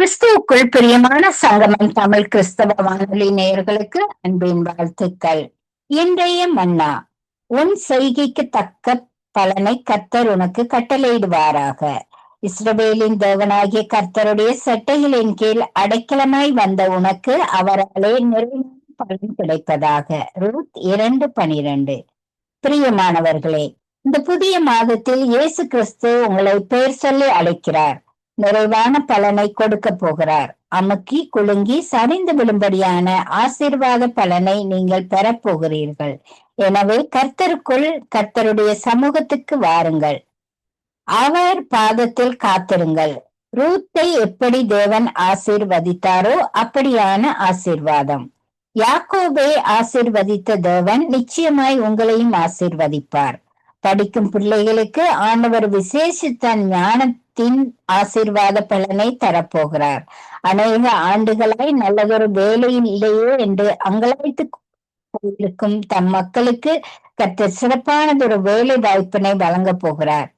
கிறிஸ்துவுக்குள் பிரியமான சங்கமம் தமிழ் கிறிஸ்தவ வானொலி நேயர்களுக்கு அன்பின் வாழ்த்துக்கள். இன்றைய மன்னா உன் செய்கைக்கு தக்க பலனை கர்த்தர் உனக்கு கட்டளையிடுவாராக. இஸ்ரவேலின் தேவனாகிய கர்த்தருடைய சட்டைகளின் கீழ் அடைக்கலமாய் வந்த உனக்கு அவராலே நிறைவான பலன் கிடைப்பதாக. ரூத் இரண்டு பனிரெண்டு. பிரியமானவர்களே இந்த புதிய மாதத்தில் இயேசு கிறிஸ்து உங்களை பெயர் சொல்லி அழைக்கிறார். நிறைவான பலனை கொடுக்க போகிறார். அமுக்கி குலுங்கி சரிந்து விழும்படியான ஆசீர்வாத பலனை நீங்கள் பெறப்போகிறீர்கள் எனவே கர்த்தருக்குள் கர்த்தருடைய சமூகத்துக்கு வாருங்கள். அவர் பாதத்தில் காத்திருங்கள். ரூத்தை எப்படி தேவன் ஆசீர்வதித்தாரோ அப்படியான ஆசீர்வாதம். யாக்கோபை ஆசீர்வதித்த தேவன் நிச்சயமாய் உங்களையும் ஆசீர்வதிப்பார். படிக்கும் பிள்ளைகளுக்கு ஆண்டவர் விசேஷித்த ஞானத்தின் ஆசிர்வாத பலனை தரப்போகிறார். அநேக ஆண்டுகளாய் நல்லதொரு வேலையில் இல்லையே என்று அங்கலாய்த்து இருக்கும் தம் மக்களுக்கு கர்த்தர் சிறப்பானதொரு வேலை வாய்ப்பினை வழங்க போகிறார்.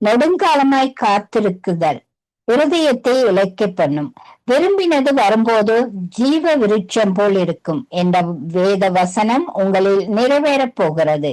நெடுங்காலமாய் காத்திருக்குதல் இருதயத்தை இழைக்க பண்ணும். விரும்பினது வரும்போது ஜீவ விருட்சம் போல் இருக்கும் என்ற வேத வசனம் உங்களில் நிறைவேறப் போகிறது.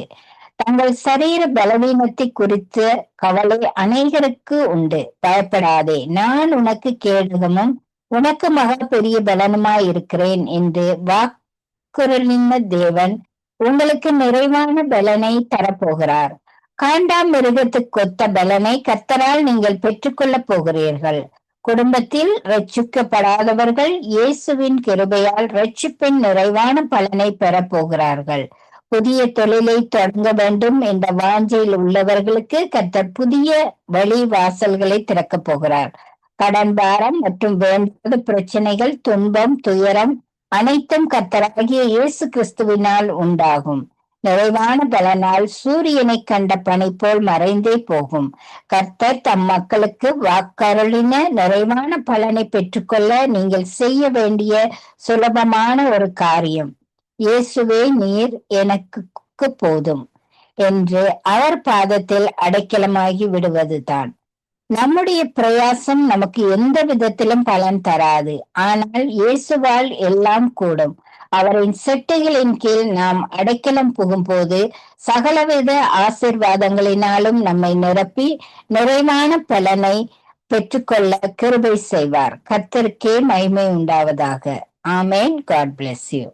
தங்கள் சரீர பலவீனத்தை குறித்து கவலை அநேகருக்கு உண்டு. பயப்படாதே. நான் உனக்கு கேடகமும் உனக்கு மகா பெரிய பலனுமாய் இருக்கிறேன் என்று வாக்குறுளின தேவன் உங்களுக்கு நிறைவான பலனை தரப்போகிறார். காண்டாம் மிருகத்துக்கொத்த பலனை கர்த்தரால் நீங்கள் பெற்றுக்கொள்ளப் போகிறீர்கள். குடும்பத்தில் ரட்சிக்கப்படாதவர்கள் இயேசுவின் கிருபையால் ரட்சிப்பின் நிறைவான பலனை பெறப் போகிறார்கள். புதிய தொழிலை தொடங்க வேண்டும் என்ற வாஞ்சையில் உள்ளவர்களுக்கு கர்த்தர் புதிய வழி வாசல்களை திறக்கப் போகிறார். கடன் பாரம் மற்றும் வேண்டாத பிரச்சனைகள் துன்பம் துயரம் அனைத்தும் கர்த்தராகிய இயேசு கிறிஸ்துவினால் உண்டாகும். நிறைவான பலனால் சூரியனை கண்ட பணி போல் மறைந்தே போகும். கர்த்தர் தம் மக்களுக்கு வாக்கருளின நிறைவான பலனை பெற்றுக்கொள்ள நீங்கள் செய்ய வேண்டிய சுலபமான ஒரு காரியம். இயேசுவே நீர் எனக்கு போதும் என்று அவர் பாதத்தில் அடைக்கலமாகி விடுவதுதான். நம்முடைய பிரயாசம் நமக்கு எந்த விதத்திலும் பலன் தராது. ஆனால் இயேசுவால் எல்லாம் கூடும். அவரின் செட்டைகளின் கீழ் நாம் அடைக்கலம் புகும்போது சகலவித ஆசிர்வாதங்களினாலும் நம்மை நிரப்பி நிறைவான பலனை பெற்றுக்கொள்ள கிருபை செய்வார். கர்த்தருக்கே மகிமை உண்டாவதாக. ஆமேன். காட் பிளஸ் யூ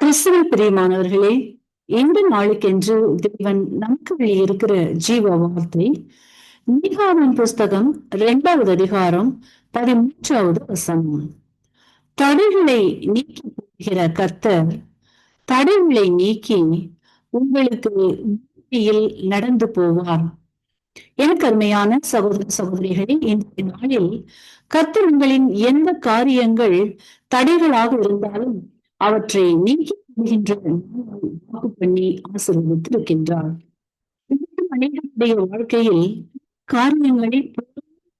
கிறிஸ்துவ பிரியமானவர்களே இந்த நாளுக்கென்று தேவன் நமக்கு வெளியிருக்கிற ஜீவ வார்த்தை மீகாவின் புஸ்தகம் இரண்டாவது அதிகாரம் பதிமூன்றாவது வசனம். தடைகளை நீக்கி போகிற கர்த்தர் தடைகளை நீக்கி உங்களுக்கு பூமியில் நடந்து போவார். எனக்கு அருமையான சகோதர சகோதரிகளே இந்த நாளில் கர்த்தர் உங்களின் எந்த காரியங்கள் தடைகளாக இருந்தாலும் அவற்றை நீக்கி போகின்ற வாக்கு பண்ணி ஆசீர்வதித்திருக்கின்றார் மனிதனுடைய வாழ்க்கையில் காரியங்களை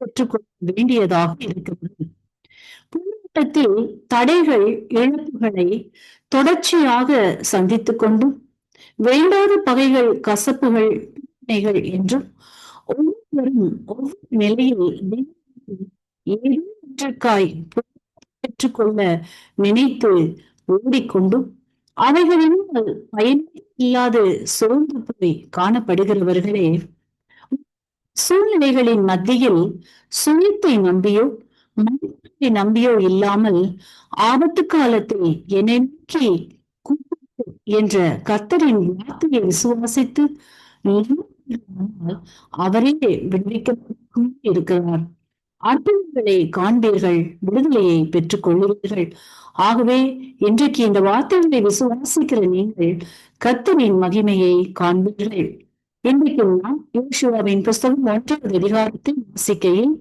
பெற்றுக்கொள்ள வேண்டியதாக இருக்கிறது. போராட்டத்தில் தடைகள் இழப்புகளை தொடர்ச்சியாக சந்தித்துக் கொண்டும் வேண்டாத பகைகள் கசப்புகள் பிரச்சனைகள் என்றும் ஒவ்வொருவரும் ஒவ்வொரு நிலையில் ஏதோ ஒன்றுக்காய் பெற்றுக்கொள்ள நினைத்து ஓடிக்கொண்டும் அவைகளினால் பயன் இல்லாது சோர்ந்து போய் காணப்படுகிறவர்களே சூழ்நிலைகளின் மத்தியில் சுயத்தை நம்பியோ மனிதனை நம்பியோ இல்லாமல் ஆபத்து காலத்தில் என்னை நோக்கி என்ற கத்தரின் வார்த்தையை விசுவாசித்து அவரே விடுவிக்க இருக்கிறார். அற்புதங்களை காண்பீர்கள் விடுதலையை பெற்றுக் கொள்ளுவீர்கள் ஆகவே இன்றைக்கு இந்த வார்த்தைகளை விசுவாசிக்கிற நீங்கள் கத்தனின் மகிமையை காண்பீர்கள். இன்றைக்கு நாம் யோசுவாவின் புஸ்தகம் ஒன்றாவது அதிகாரத்தை வாசிக்கையில்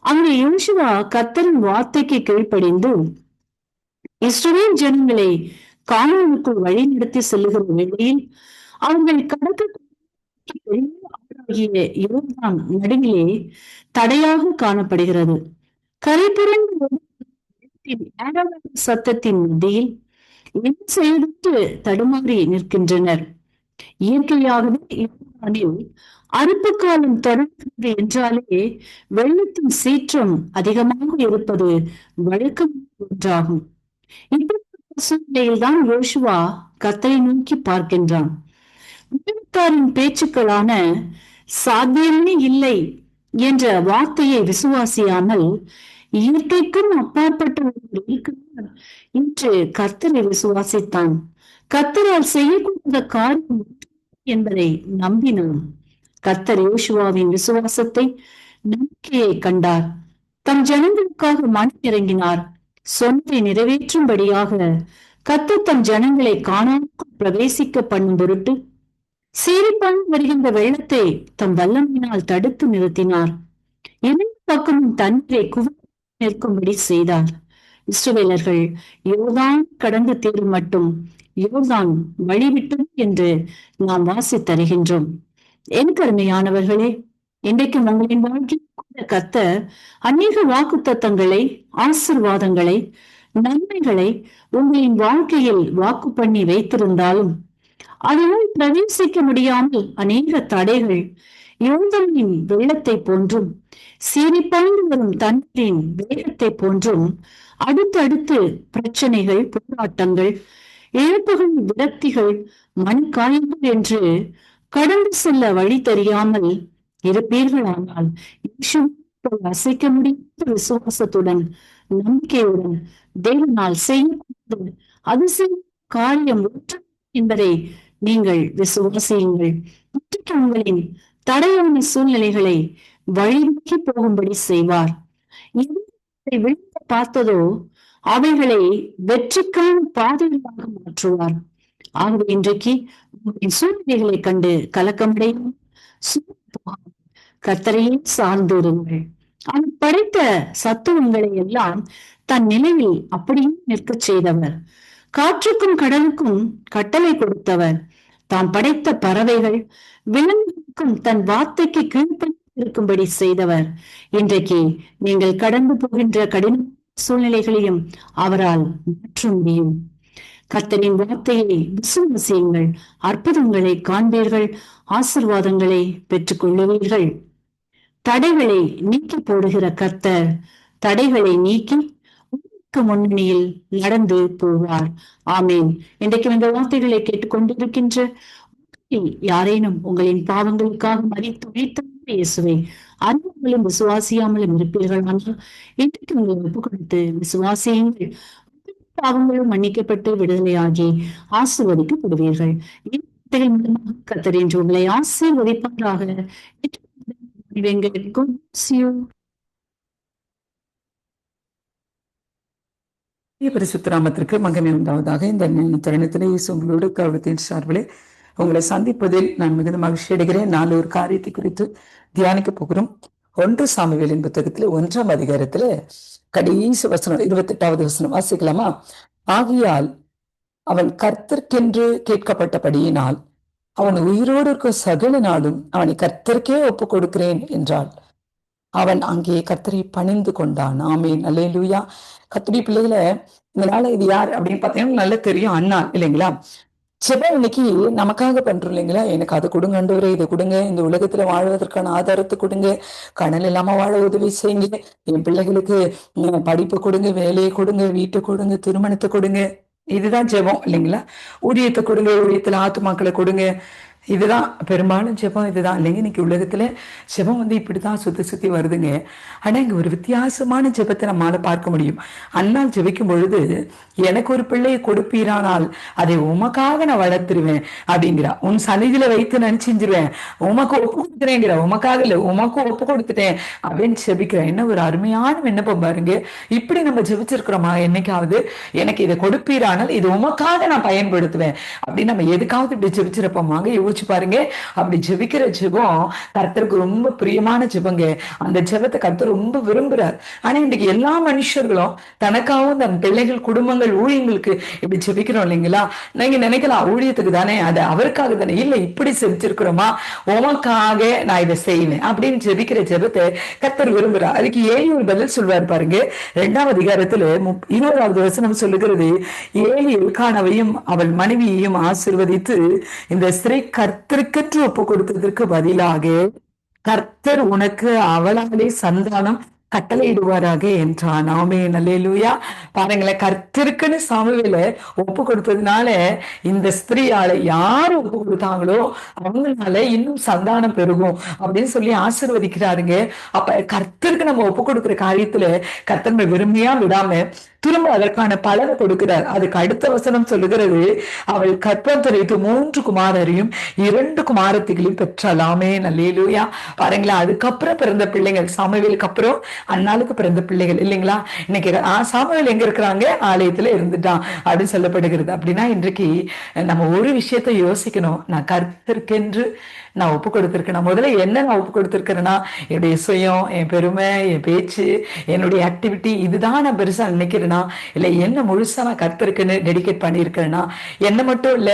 அங்கே யோசுவா கத்தரின் வார்த்தைக்கு கீழ்ப்படிந்து இஸ்ரேல் ஜனங்களை காணலுக்குள் வழிநடத்தி செல்லுகிற வேளையில் அவர்கள் கடக்க ஆகிய யோர்தான் நடுவிலே தடையாக காணப்படுகிறது. கரைபுரண்டு சத்தத்தின் மத்தியில் என்ன செய்துட்டு தடுமாறி நிற்கின்றனர்? இயற்கையாகவே அறுப்பு காலம் தொடர்கிறது என்றாலே வெள்ளத்தின் சீற்றம் அதிகமாக இருப்பது வழக்கம் ஒன்றாகும். இப்படிப்பட்ட சூழ்நிலையில்தான் யோசுவா கத்தரை நோக்கி பார்க்கின்றான். பேச்சுக்களான சாத்தியமே இல்லை என்ற வார்த்தையை விசுவாசியாமல் இயற்கைக்கும் அப்பாற்பட்ட ஒருவர் இருக்கிறார் என்று கர்த்தரை விசுவாசித்தான் கர்த்தரால் செய்யக்கூடிய காரியம் என்பதை நம்பினான். கர்த்தர் யோசுவாவின் விசுவாசத்தை நம்பிக்கையை கண்டார். தம் ஜனங்களுக்காக மண் இறங்கினார் சொன்னதை நிறைவேற்றும்படியாக கர்த்தர் தன் ஜனங்களை காணாமல் பிரவேசிக்க பண்ணும் பொருட்டு சீரிப்பான் வருகின்ற வெள்ளத்தை தம் வல்லமையினால் தடுத்து நிறுத்தினார். இரண்டு பக்கமும் தண்ணீரை குவி நிற்கும்படி செய்தார். இஸ்ரவேலர்கள் யோதான் கடந்து தீரும் மட்டும் யோதான் வழிவிட்டது என்று நாம் வாசித்தருகின்றோம் என் கருமையானவர்களே இன்றைக்கும் உங்களின் வாழ்க்கையில் கத்த அநேக வாக்கு தத்தங்களை ஆசிர்வாதங்களை நன்மைகளை உங்களின் வாழ்க்கையில் வாக்கு பண்ணி வைத்திருந்தாலும் அதனால் பிரவேசிக்க முடியாமல் அநேக தடைகள் யோர்தானின் வெள்ளத்தை போன்றும் சீரிப்பாய்ந்து வரும் தண்ணீரின் வேகத்தை போன்றும் அடுத்தடுத்து பிரச்சனைகள் போராட்டங்கள் இழப்புகள் விரக்திகள் மண் காய்கள் என்று கடந்து செல்ல வழி தெரியாமல் இருப்பீர்களானால் அசைக்க முடியாத விசுவாசத்துடன் நம்பிக்கையுடன் தேவனால் செய்யக்கூடாது அதிசய காரியம் ஒற்றை என்பதை நீங்கள் விசுவாசியுங்கள் தடையான சூழ்நிலைகளை வழிநோக்கி போகும்படி செய்வார். பார்த்ததோ அவைகளை வெற்றிக்கான பாதைகளாக மாற்றுவார். ஆகவே இன்றைக்கு உங்களின் சூழ்நிலைகளை கண்டு கலக்கமடையும் கத்தரையும் சார்ந்திருங்கள் அவர் படைத்த சத்துவங்களை எல்லாம் தன் நிலையில் அப்படியே நிற்க செய்தவர். காற்றுக்கும் கடலுக்கும் கட்டளை கொடுத்தவர். தாம் படைத்த பறவைகள் விலங்குகளுக்கும் தன் வார்த்தைக்கு கீழ்ப்பட்டிருக்கும்படி செய்தவர். இன்றைக்கு நீங்கள் கடந்து போகின்ற கடின சூழ்நிலைகளையும் அவரால் மாற்ற முடியும். கர்த்தரின் வார்த்தையை விசுவாசியுங்கள். அற்புதங்களை காண்பீர்கள். ஆசிர்வாதங்களை பெற்றுக் கொள்ளுவீர்கள் தடைகளை நீக்கி போடுகிற கர்த்தர் தடைகளை நீக்கி முன்னணியில் நடந்து போவார். ஆமேன். இன்றைக்கு இந்த வார்த்தைகளை கேட்டுக்கொண்டிருக்கின்ற யாரேனும் உங்களின் பாவங்களுக்காக மறித்து உழைத்த இயேசுவை விசுவாசியாமலும் இருப்பீர்கள் ஆனால் இன்றைக்கு உங்களை ஒப்பு கொடுத்து விசுவாசியுங்கள் பாவங்களும் மன்னிக்கப்பட்டு விடுதலையாகி ஆசிர்வதிக்கப்படுவீர்கள். கத்தர் என்று உங்களை ஆசீர்வதிப்பாராக. பரிசுத்தராமத்திற்கு மகமே உண்டாவதாக. இந்த தருணத்திலே உங்களோடு சார்பிலே உங்களை சந்திப்பதில் நான் மிகுந்த மகிழ்ச்சி அடைகிறேன். நாலு ஒரு காரியத்தை குறித்து தியானிக்க போகிறோம். ஒன்று சாமிவேலின் புத்தகத்துல ஒன்றாம் அதிகாரத்துல கடைசி வசனம் இருபத்தி எட்டாவது வசனம் வாசிக்கலாமா? ஆகியால் அவன் கர்த்தர்க்கென்று கேட்கப்பட்டபடியினால் அவன் உயிரோடு இருக்கும் சகல நாளும் அவனை கர்த்தர்க்கே ஒப்பு கொடுக்கிறேன் என்றாள். அவன் அங்கே கர்த்தரை பணிந்து கொண்டான். ஆமே நல்லே லூயா கத்திரி பிள்ளைகளை இந்த நாள இது யார் அப்படின்னு பார்த்தீங்கன்னா நல்லா தெரியும். அண்ணா இல்லைங்களா? ஜெபம் இன்னைக்கு நமக்காக பண்றோம் இல்லைங்களா? எனக்கு அது கொடுங்க அண்டவரே இதை கொடுங்க. இந்த உலகத்துல வாழ்வதற்கான ஆதாரத்தை கொடுங்க. கடல் இல்லாம வாழ உதவி செய்யுங்க. என் பிள்ளைகளுக்கு படிப்பு கொடுங்க வேலையை கொடுங்க வீட்டை கொடுங்க திருமணத்தை கொடுங்க. இதுதான் ஜெபம் இல்லைங்களா? ஊழியத்தை கொடுங்க ஊழியத்துல ஆத்துமாக்களை கொடுங்க. இதுதான் பெரும்பாலும் ஜெபம் இதுதான். இல்லைங்க இன்னைக்கு உலகத்துல ஜெபம் வந்து இப்படிதான் சுத்தி சுத்தி வருதுங்க. ஆனா இங்க ஒரு வித்தியாசமான ஜெபத்தை நம்மளால பார்க்க முடியும். அண்ணால் ஜெபிக்கும் பொழுது எனக்கு ஒரு பிள்ளையை கொடுப்பீரானால் அதை உமக்காக நான் வளர்த்துருவேன் அப்படிங்கிறா. உன் சன்னிதியில வைத்து நினைச்சிருவேன் உமக்கு ஒப்பு கொடுத்துறேங்கிற உமக்காக இல்ல உமக்கு ஒப்பு கொடுத்துட்டேன் அப்படின்னு ஜெபிக்கிறேன் என்ன ஒரு அருமையான விண்ணப்பம் பாருங்க. இப்படி நம்ம ஜெபிச்சிருக்கிறோமா? என்னைக்காவது எனக்கு இதை கொடுப்பீரானால் இது உமக்காக நான் பயன்படுத்துவேன். அப்படின்னு நம்ம எதுக்காவது இப்படி ஜெபிச்சிருப்போமாங்க? யோசிச்சு யோசிச்சு பாருங்க. அப்படி ஜெபிக்கிற ஜெபம் கர்த்தருக்கு ரொம்ப பிரியமான ஜெபங்க. அந்த ஜெபத்தை கர்த்தர் ரொம்ப விரும்புறார். ஆனா இன்னைக்கு எல்லா மனுஷர்களும் தனக்காகவும் தன் பிள்ளைகள் குடும்பங்கள் ஊழியங்களுக்கு இப்படி ஜெபிக்கிறோம் இல்லைங்களா? நீங்க நினைக்கலாம் ஊழியத்துக்கு தானே அது அவருக்காக தானே. இல்ல இப்படி செஞ்சிருக்கிறோமா உமக்காக நான் இதை செய்வேன் அப்படின்னு ஜெபிக்கிற ஜெபத்தை கர்த்தர் விரும்புறார். அதுக்கு ஏழு ஒரு பதில் சொல்வார் பாருங்க. ரெண்டாவது அதிகாரத்துல இருபதாவது வசனம் சொல்லுகிறது ஏழு இருக்கானவையும் அவள் மனைவியையும் ஆசிர்வதித்து இந்த ஸ்திரீ கர்த்தருக்கென்று ஒப்பு கொடுத்ததற்கு பதிலாக கர்த்தர் உனக்கு அவளாலே சந்தானம் கட்டளையிடுவாராக என்றான். ஆமே நல்லேலூயா பாருங்களேன் கர்த்தருக்குன்னு சாமுவேல ஒப்பு கொடுத்ததுனால இந்த ஸ்திரீயால யார் ஒப்பு கொடுத்தாங்களோ அவங்களால இன்னும் சந்தானம் பெருகும் அப்படின்னு சொல்லி ஆசீர்வதிக்கிறாருங்க. அப்ப கர்த்தருக்கு நம்ம ஒப்பு கொடுக்குற காரியத்துல கர்த்தர் விரும்பியா விடாம திரும்ப அதற்கான பலன் கொடுக்கிறார். அதுக்கு அடுத்த வசனம் சொல்லுகிறது அவள் கற்பம் தெரிவித்து மூன்று குமாரரையும் இரண்டு குமாரத்திகளையும் பெற்றாலாமே நல்லேலூயா பாருங்களேன் அதுக்கப்புறம் பிறந்த பிள்ளைகள் சாமுவேலுக்கு அப்புறம் அண்ணாளுக்கு பிறந்த பிள்ளைகள் இல்லைங்களா? இன்னைக்கு ஆ, சாமுவேல் எங்க இருக்கிறாங்க? ஆலயத்துல இருந்துட்டான் அப்படின்னு சொல்லப்படுகிறது. அப்படின்னா இன்றைக்கு நம்ம ஒரு விஷயத்தை யோசிக்கணும். நான் கர்த்தருக்கென்று நான் ஒப்பு கொடுத்துருக்கேன். நான் முதல்ல என்ன நான் ஒப்பு கொடுத்துருக்கிறேன்னா என்னுடைய சுயம் என் பெருமை என் பேச்சு என்னுடைய ஆக்டிவிட்டி இதுதான் நான் பெருசா நினைக்கிறேனா இல்லை என்ன முழுசா நான் கற்றுருக்குன்னு டெடிகேட் பண்ணியிருக்கிறேனா என்ன மட்டும் இல்ல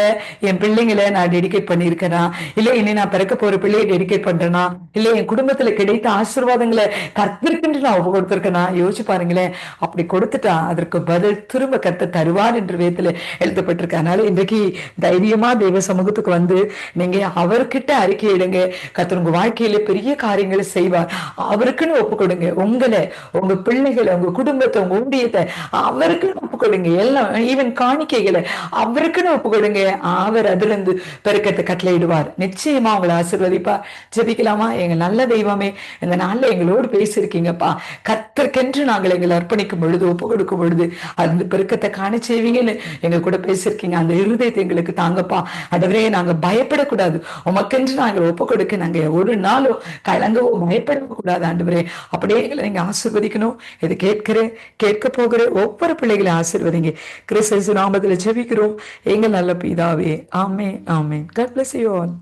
என் பிள்ளைங்களை நான் டெடிகேட் பண்ணியிருக்கிறேனா இல்லை இனி நான் பிறக்க போற பிள்ளையை டெடிகேட் பண்றேனா இல்லை என் குடும்பத்துல கிடைத்த ஆசீர்வாதங்களை கற்றுருக்குன்னு நான் ஒப்பு கொடுத்துருக்கேன்னா யோசிச்சு பாருங்களேன். அப்படி கொடுத்துட்டா அதற்கு பதில் திரும்ப கர்த்தர் தருவார் என்ற விதத்துல எழுதப்பட்டிருக்கு. அதனால இன்றைக்கு தைரியமா தெய்வ சமூகத்துக்கு வந்து நீங்க அவர்கிட்ட அறிக்கையிடுங்க கத்தர் உங்க வாழ்க்கையில பெரிய காரியங்களை செய்வார். அவருக்குன்னு ஒப்பு கொடுங்க உங்களை உங்க பிள்ளைகளை உங்க குடும்பத்தை உங்க ஊழியத்தை அவருக்குன்னு ஒப்பு கொடுங்க எல்லாம் ஈவன் காணிக்கைகளை அவருக்குன்னு ஒப்பு கொடுங்க அவர் அதுல இருந்து பெருக்கத்தை கட்டளையிடுவார் நிச்சயமா உங்களை ஆசிர்வதிப்பா ஜெபிக்கலாமா? எங்க நல்ல தெய்வமே இந்த நாள்ல எங்களோடு பேசியிருக்கீங்கப்பா. கத்தர்க்கென்று நாங்கள் எங்களை அர்ப்பணிக்கும் பொழுது ஒப்பு கொடுக்கும் பொழுது அந்த பெருக்கத்தை காண செய்வீங்கன்னு எங்க கூட பேசியிருக்கீங்க. அந்த இருதயத்தை எங்களுக்கு தாங்கப்பா. அதுவரே நாங்க பயப்படக்கூடாது. உமக்கென்று நாங்கள் ஒப்பு கொடுக்க நாங்கள் ஒரு நாளும் கலங்கவோ பயப்படவோ கூடாது ஆண்டவரே. அப்படியே எங்களை நீங்கள் ஆசிர்வதிக்கணும். இது கேட்கிறேன் கேட்க போகிற ஒவ்வொரு பிள்ளைகளை ஆசிர்வதிங்க. கிறிஸ்து நாமத்தில் ஜெபிக்கிறோம். எங்கள் நல்ல பிதாவே. ஆமே ஆமே God bless you all.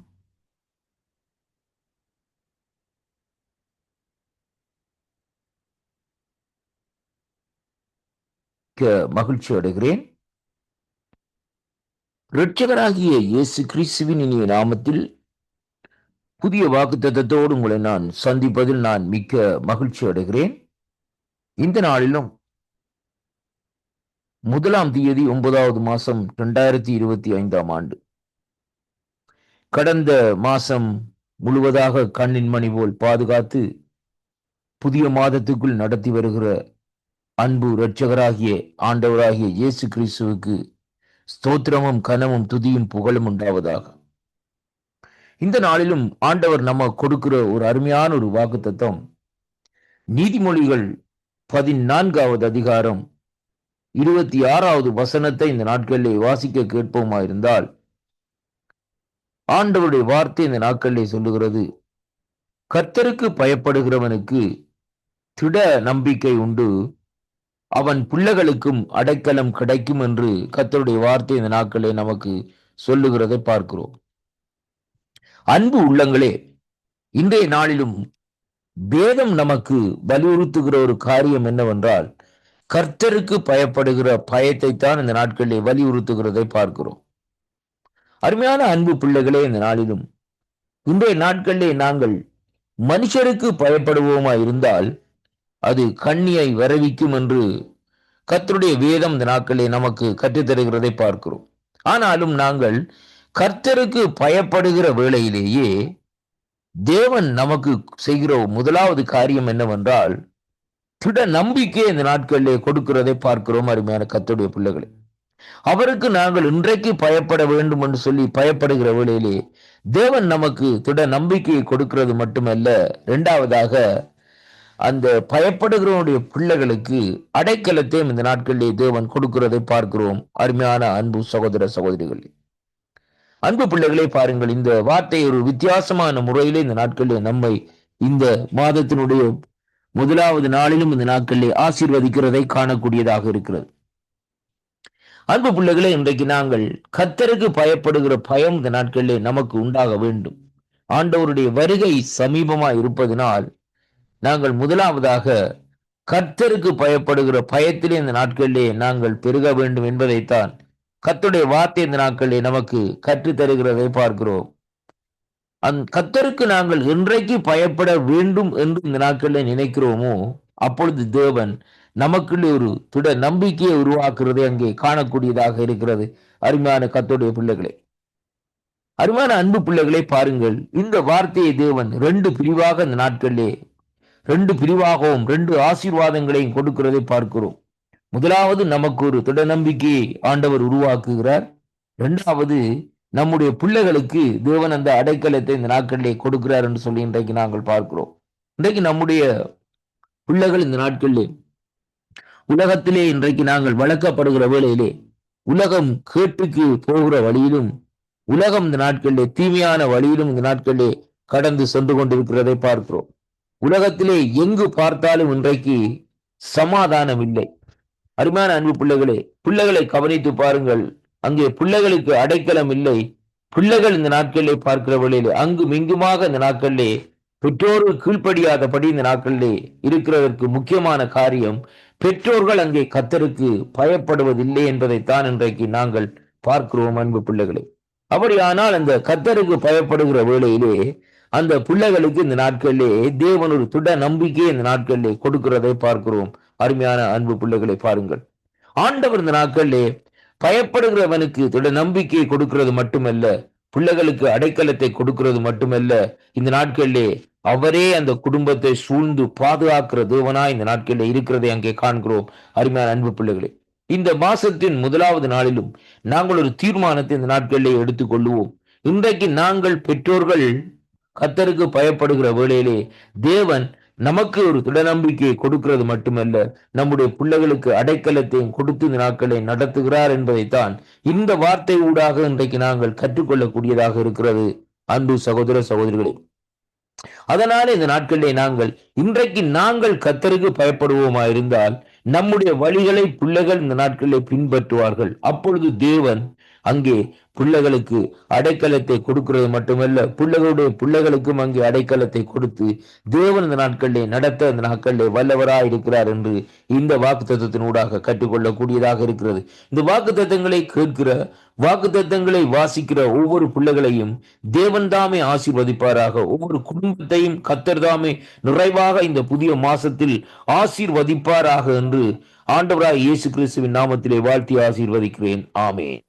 மகிழ்ச்சி அடைகிறேன். இரட்சகராகிய இயேசு கிறிஸ்துவின் இனிய நாமத்தில் புதிய வாக்குத்தத்தோடு உங்களை நான் சந்திப்பதில் நான் மிக்க மகிழ்ச்சி அடைகிறேன். இந்த நாளிலும் முதலாம் தேதி ஒன்பதாவது மாசம் ரெண்டாயிரத்தி இருபத்தி ஐந்தாம் ஆண்டு. கடந்த மாசம் முழுவதாக கண்ணின் மணி போல் பாதுகாத்து புதிய மாதத்துக்குள் நடத்தி வருகிற அன்பு இரட்சகராகிய ஆண்டவராகிய இயேசு கிறிஸ்துவுக்கு ஸ்தோத்திரமும் கனமும் துதியும் புகழும் உண்டாவதாக. இந்த நாளிலும் ஆண்டவர் நம்ம கொடுக்கிற ஒரு அருமையான ஒரு வாக்குத்தத்தம். நீதிமொழிகள் பதினான்காவது அதிகாரம் இருபத்தி ஆறாவது வசனத்தை இந்த நாட்களிலே வாசிக்க கேட்போமா இருந்தால் ஆண்டவருடைய வார்த்தை இந்த நாட்களிலே சொல்லுகிறது கர்த்தருக்கு பயப்படுகிறவனுக்கு திட நம்பிக்கை உண்டு. அவன் பிள்ளைகளுக்கும் அடைக்கலம் கிடைக்கும் என்று கர்த்தருடைய வார்த்தை இந்த நாட்களே நமக்கு சொல்லுகிறதை பார்க்கிறோம். அன்பு உள்ளங்களே இன்றைய நாளிலும் வேதம் நமக்கு வலியுறுத்துகிற ஒரு காரியம் என்னவென்றால் கர்த்தருக்கு பயப்படுகிற பயத்தை தான் இந்த நாட்களிலே வலியுறுத்துகிறதை பார்க்கிறோம். அருமையான அன்பு பிள்ளைகளே இந்த நாளிலும் இன்றைய நாட்களிலே நாங்கள் மனுஷருக்கு பயப்படுவோமா இருந்தால் அது கண்ணியை வரவிக்கும் என்று கர்த்தருடைய வேதம் இந்த நாட்களே நமக்கு கற்றுத்தருகிறதை பார்க்கிறோம். ஆனாலும் நாங்கள் கர்த்தருக்கு பயப்படுகிற வேளையிலேயே தேவன் நமக்கு செய்கிற முதலாவது காரியம் என்னவென்றால் திட நம்பிக்கை இந்த நாட்களிலே கொடுக்கிறதை பார்க்கிறோம் அருமையான கர்த்தருடைய பிள்ளைகளை. அவருக்கு நாங்கள் இன்றைக்கு பயப்பட வேண்டும் என்று சொல்லி பயப்படுகிற வேளையிலே தேவன் நமக்கு திட நம்பிக்கையை கொடுக்கிறது மட்டுமல்ல இரண்டாவதாக அந்த பயப்படுகிறவனுடைய பிள்ளைகளுக்கு அடைக்கலத்தையும் இந்த நாட்களிலே தேவன் கொடுக்கிறதை பார்க்கிறோம் அருமையான அன்பு சகோதர சகோதரிகளே. அன்பு பிள்ளைகளை பாருங்கள் இந்த வார்த்தை ஒரு வித்தியாசமான முறையிலே இந்த நாட்களிலே நம்மை இந்த மாதத்தினுடைய முதலாவது நாளிலும் இந்த நாட்களில் ஆசீர்வதிக்கிறதை காணக்கூடியதாக இருக்கிறது. அன்பு பிள்ளைகளே இன்றைக்கு நாங்கள் கத்தருக்கு பயப்படுகிற பயம் இந்த நாட்களிலே நமக்கு உண்டாக வேண்டும். ஆண்டவருடைய வருகை சமீபமா இருப்பதனால் நாங்கள் முதலாவதாக கர்த்தருக்கு பயப்படுகிற பயத்திலே இந்த நாட்களிலே நாங்கள் பெருக வேண்டும் என்பதைத்தான் கத்துடைய வார்த்தை இந்த நாட்களில் நமக்கு கற்றுத் தருகிறதை பார்க்கிறோம். அந் கத்தருக்கு நாங்கள் என்றைக்கு பயப்பட வேண்டும் என்று இந்த நாட்களில் நினைக்கிறோமோ அப்பொழுது தேவன் நமக்குள்ளே ஒரு திட நம்பிக்கையை உருவாக்குறதை அங்கே காணக்கூடியதாக இருக்கிறது. அருமையான கத்துடைய பிள்ளைகளை. அருமையான அன்பு பிள்ளைகளை பாருங்கள் இந்த வார்த்தையை தேவன் ரெண்டு பிரிவாக இந்த நாட்களிலே ரெண்டு பிரிவாகவும் ரெண்டு ஆசீர்வாதங்களையும் கொடுக்கிறதை பார்க்கிறோம். முதலாவது நமக்கு ஒரு திட நம்பிக்கையை ஆண்டவர் உருவாக்குகிறார். இரண்டாவது நம்முடைய பிள்ளைகளுக்கு தேவன் அந்த அடைக்கலத்தை இந்த நாட்களிலே கொடுக்கிறார் என்று சொல்லி இன்றைக்கு நாங்கள் பார்க்கிறோம். இன்றைக்கு நம்முடைய பிள்ளைகள் இந்த நாட்களிலே உலகத்திலே இன்றைக்கு நாங்கள் வளர்க்கப்படுகிற வேளையிலே உலகம் கேட்டுக்கு போகிற வழியிலும் உலகம் இந்த நாட்களிலே தீமையான வழியிலும் இந்த நாட்களிலே கடந்து சென்று கொண்டிருக்கிறதை பார்க்கிறோம். உலகத்திலே எங்கு பார்த்தாலும் இன்றைக்கு சமாதானம் இல்லை. அருமையான அன்பு பிள்ளைகளே பிள்ளைகளை கவனித்து பாருங்கள். அங்கே பிள்ளைகளுக்கு அடைக்கலம் இல்லை. பிள்ளைகள் இந்த நாட்களிலே பார்க்கிற வழியிலே அங்கும் இங்குமாக இந்த நாட்களிலே பெற்றோர்கள் கீழ்ப்படியாதபடி இந்த நாட்களிலே இருக்கிறதற்கு முக்கியமான காரியம் பெற்றோர்கள் அங்கே கத்தருக்கு பயப்படுவதில்லை என்பதைத்தான் இன்றைக்கு நாங்கள் பார்க்கிறோம் அன்பு பிள்ளைகளே. அப்படியானால் அந்த கத்தருக்கு பயப்படுகிற வேளையிலே அந்த பிள்ளைகளுக்கு இந்த நாட்களிலே தேவன் ஒரு துட நம்பிக்கை இந்த நாட்களிலே கொடுக்கிறதை பார்க்கிறோம். அருமையான அன்பு பிள்ளைகளை பாருங்கள். ஆண்டவர் இந்த நாட்களிலே பயப்படுகிறவனுக்கு தொட நம்பிக்கையை கொடுக்கிறது மட்டுமல்ல பிள்ளைகளுக்கு அடைக்கலத்தை கொடுக்கிறது மட்டுமல்ல இந்த நாட்களிலே அவரே அந்த குடும்பத்தை சூழ்ந்து பாதுகாக்கிற தேவனா இந்த நாட்களில் இருக்கிறதை அங்கே காண்கிறோம். அருமையான அன்பு பிள்ளைகளே இந்த மாசத்தின் முதலாவது நாளிலும் நாங்கள் ஒரு தீர்மானத்தை இந்த நாட்களிலே எடுத்துக்கொள்ளுவோம். இன்றைக்கு நாங்கள் பெற்றோர்கள் கத்தருக்கு பயப்படுகிற வேளையிலே தேவன் நமக்கு ஒரு திடநம்பிக்கையை கொடுக்கிறது மட்டுமல்ல நம்முடைய பிள்ளைகளுக்கு அடைக்கலத்தையும் கொடுத்து இந்த நாட்களை நடத்துகிறார் என்பதைத்தான் இந்த வார்த்தை ஊடாக இன்றைக்கு நாங்கள் கற்றுக்கொள்ளக்கூடியதாக இருக்கிறது. அன்பு சகோதர சகோதரிகளே அதனால இந்த நாட்களிலே நாங்கள் இன்றைக்கு நாங்கள் கத்தருக்கு பயப்படுவோமா இருந்தால் நம்முடைய வழிகளை பிள்ளைகள் இந்த நாட்களிலே பின்பற்றுவார்கள். அப்பொழுது தேவன் அங்கே பிள்ளைகளுக்கு அடைக்கலத்தை கொடுக்கிறது மட்டுமல்ல பிள்ளைகளுடைய பிள்ளைகளுக்கும் அங்கே அடைக்கலத்தை கொடுத்து தேவன் இந்த நாட்களிலே நடத்த இந்த நாட்களிலே வல்லவராய் இருக்கிறார் என்று இந்த வாக்கு தத்துவத்தினூடாக கற்றுக்கொள்ளக்கூடியதாக இருக்கிறது. இந்த வாக்கு தத்தங்களை கேட்கிற வாக்கு தத்தங்களை வாசிக்கிற ஒவ்வொரு பிள்ளைகளையும் தேவன் தாமே ஆசீர்வதிப்பாராக. ஒவ்வொரு குடும்பத்தையும் கத்தர் தாமே நிறைவாக இந்த புதிய மாசத்தில் ஆசீர்வதிப்பாராக என்று ஆண்டவராய் இயேசு கிறிஸ்துவின் நாமத்திலே வாழ்த்தி ஆசீர்வதிக்கிறேன். ஆமேன்.